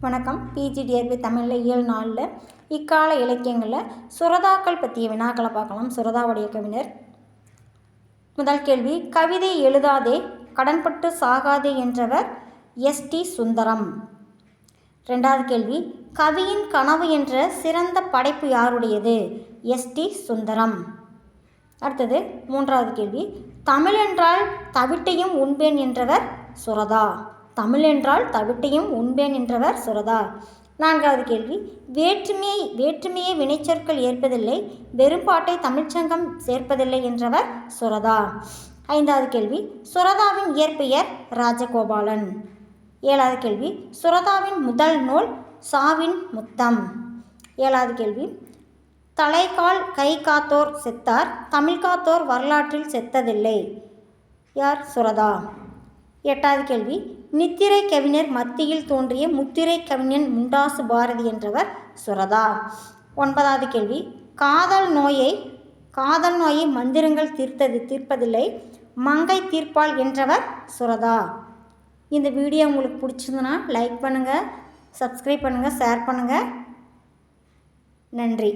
வணக்கம். பிஜிடிஆர்பி தமிழில் இயல் நாளில் இக்கால இலக்கியங்களில் சுரதாக்கள் பற்றிய வினாக்களை பார்க்கலாம். சுரதாவுடைய கவிஞர். முதல் கேள்வி கவிதை எழுதாதே கடன்பட்டு சாகாதே என்றவர் எஸ்டி சுந்தரம். ரெண்டாவது கேள்வி கவியின் கனவு என்ற சிறந்த படைப்பு யாருடையது? S D Sundaram. அடுத்தது மூன்றாவது கேள்வி தமிழ் என்றால் தவிட்டையும் உண்பேன் என்றவர் சுரதா. தமிழ் என்றால் தவிட்டையும் உண்பேன் என்றவர் சுரதா. நான்காவது கேள்வி. வேற்றுமையை வேற்றுமையை வினைச்சொற்கள் ஏற்பதில்லை வெறும்பாட்டை தமிழ்ச்சங்கம் சேர்ப்பதில்லை என்றவர் சுரதா. ஐந்தாவது கேள்வி. சுரதாவின் இயற்பெயர் ராஜகோபாலன். ஏழாவது கேள்வி. சுரதாவின் முதல் நூல் சாவின் முத்தம். ஏழாவது கேள்வி. தலைகால் கை காத்தோர் செத்தார் தமிழ் காத்தோர் வரலாற்றில் செத்ததில்லை. யார்? சுரதா. எட்டாவது கேள்வி. நித்திரை கவிஞர் மத்தியில் தோன்றிய முத்திரை கவிஞன் முண்டாசு பாரதி என்றவர் சுரதா. ஒன்பதாவது கேள்வி. காதல் நோயை காதல் நோயை மந்திரங்கள் தீர்த்தது தீர்ப்பதில்லை. மங்கை தீர்ப்பாள் என்றவர் சுரதா. இந்த வீடியோ உங்களுக்கு பிடிச்சிருந்துன்னா லைக் பண்ணுங்கள் சப்ஸ்கிரைப் பண்ணுங்கள் ஷேர் பண்ணுங்கள் நன்றி.